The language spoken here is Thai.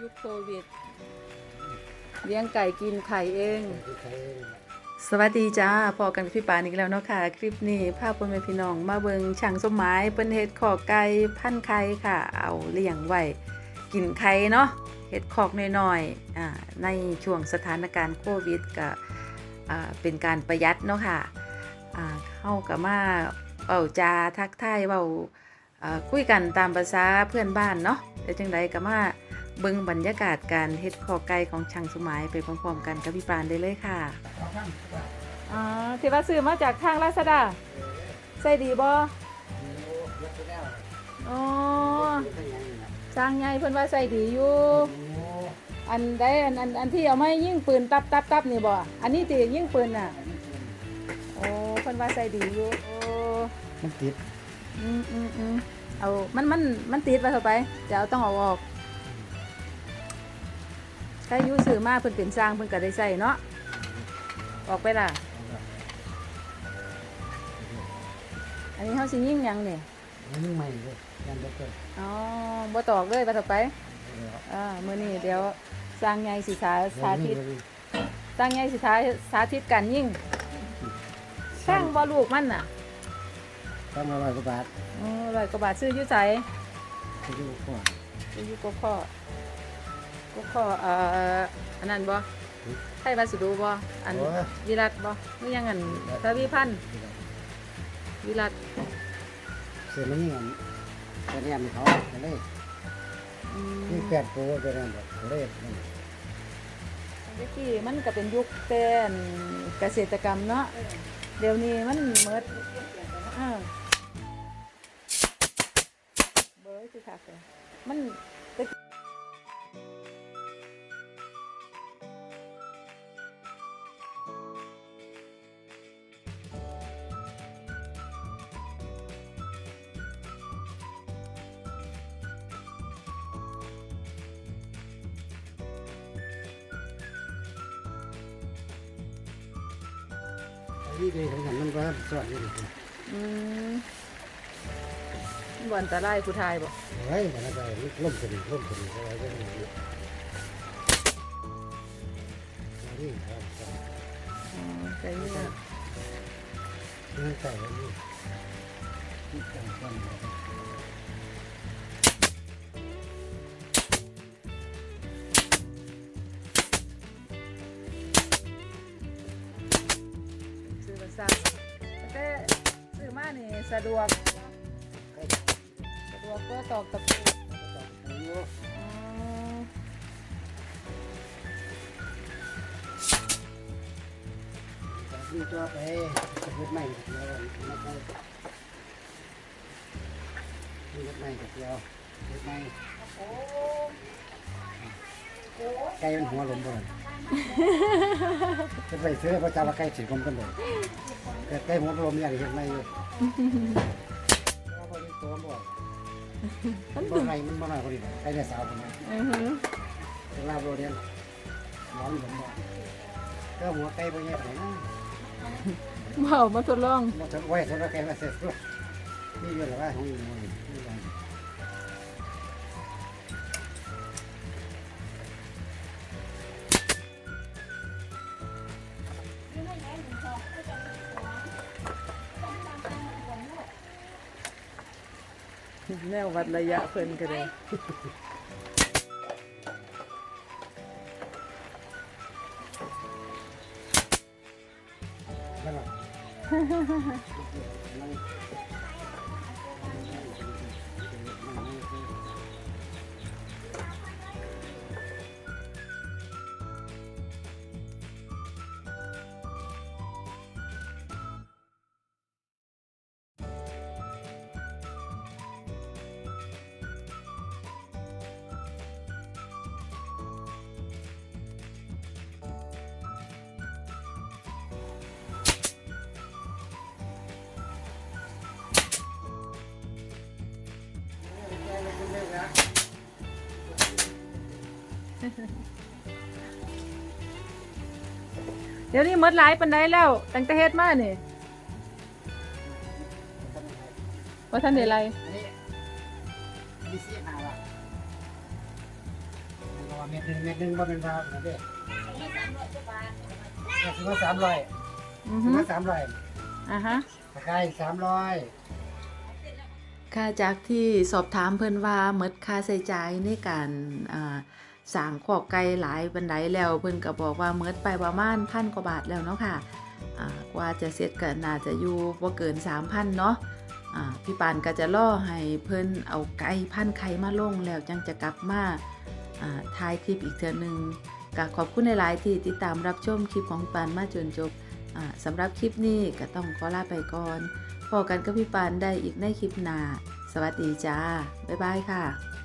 ยุคโควิด เลี้ยงไก่กินไข่เอง สวัสดีจ้าพอกันกับพี่ปานอีกแล้วเนาะค่ะ คลิปนี้ภาพพ่อแม่พี่น้องมาเบิงช่างสมหมายเปิ้นเฮ็ดขอกไก่พันไข่ค่ะ เอาเลี้ยงไว้กินไข่เนาะเฮ็ดขอกน้อยๆอ่าในช่วงสถานการณ์โควิดก็อ่าเป็นการประหยัดเนาะค่ะอ่าเฮาก็มาเว้าจาทักทายเว้าอ่าคุยกันตามภาษาเพื่อนบ้านเนาะแต่จังใดก็มา เบิ่งบรรยากาศการเฮ็ดขอกไก่ของช่างสมหมายไปพร้อมๆกันกับพี่ปานได้เลยค่ะอ๋อที่ว่าซื้อมาจากทางลาซาด้าใส่ดีบ่อ๋อสร้างใหญ่เพิ่นว่าใส่ดีอยู่อันใดอันอันอันที่เอามายิงปืนตับตับตับนี่บ่อันนี้ติยิงปืนน่ะโอ้เพิ่นว่าใส่ดีอยู่โอ้มันติดอืมอืมอืมเอามันมันมันติดไปเข้าไปจะเอาต้องเอาออก ถ้าอยู่ซื้อมาเพิ่นเป็นสร้างเพิ่นก็ได้ใส่เนาะออกไปล่ะ อันนี้เขาสิยิ่งหยังเนี่ยมันใหม่เลยยันเด็กเลยอ๋อบ่ตอกเลยไปต่อไปอ่ามื้อนี้เดี๋ยวสร้างใหญ่สิสาสาธิตสร้างใหญ่สิสาสาธิตการยิ่งสร้างบ่ลูกมันน่ะต้องมาร้อยกว่าบาทอ๋อร้อยกว่าบาทซื้ออยู่ไสจะดูก่อนซื้ออยู่กกข้อ ก็ข้อเอ่ออันนั้นบ่ไทยวัสดุบ่อันวิรัตบ่หรือยังอันทวีพันธ์วิรัตเสียมันยิ่งอันจะเรียนเขาจะเลยอืมนี่แปดตัวจะเรียนแบบเลยเมื่อกี้มันก็เป็นยุคเป็นเกษตรกรรมเนาะเดี๋ยวนี้มันเมิดอ่าเบอร์คือคักเลยมัน นี่เป็นของฉันมันก็สอนอยู่อืมบ่อันตรายผู้ทายบ่เฮ้ยมันอะไรล่มกันล่มกันอะไรก็ไม่รู้นี่ครับอ๋อใจเย็นนี่ใส่แล้วนี่นี่ใส่ก้อน สะดวก สะดวกก็ตอกตะปูอ๋อนี่ตัวไปจะพูดใหม่กับเดียวไม่ใช่นี่พูดใหม่กับเดียวพูดใหม่ไก่มันหัวลมบ่นจะไปซื้อพระเจ้าว่าไก่สีกลมกันเลยแต่ไก่หัวลมอย่างเห็นไหมอยู่ เราไปตัวบ่มันบ่ไรมันบ่น้อยกว่านี้ไก่เนี่ยสาวคนนี้อือหือเป็นลาบโรเดียนร้อนผมบ่ก็หัวไก่บ่แย่ไปนะเบามาทดลองหมดไว้สำหรับแกมาเสร็จแล้วนี่เยอะหรือว่าของอยู่มัน แนววัดระยะเพิ่นก็ได้นั่นหรอเเดี๋ยวนี้หมดหลายปานใดแล้วตั้งแต่เฮ็ดมานี่ว่าท่านได้ไรอันนี้มีสี่ห้าละร้อยเม็ดหนึ่งเม็ดหนึ่งบ่เป็นว่านั่นเด้ก็ถือว่าสามร้อยอือถืฮึอว่าสามร้อยอ่าฮะ ตะไคร้สามร้อยค่าจากที่สอบถามเพิ่นว่าหมดค่าใช้จ่ายในการอ่า สร้างขอกไก่หลายบันไดแล้วเพิ่นก็บอกว่าหมดไปประมาณพันกว่าบาทแล้วเนาะค่ะอ่ากว่าจะเสร็จก็น่าจะอยู่บ่าเกิน 3,000เนาะพี่ปานก็จะล่อให้เพิ่นเอาไก่พันไข่มาลงแล้วจังจะกลับมาอ่าถ่ายคลิปอีกเทือหนึงก็ขอบคุณหลาย ๆ ที่ติดตามรับชมคลิปของปานมาจนจบสำหรับคลิปนี้ก็ต้องขอลาไปก่อนพอกันกับพี่ปานได้อีกในคลิปหน้าสวัสดีจ้า บ๊ายบายค่ะ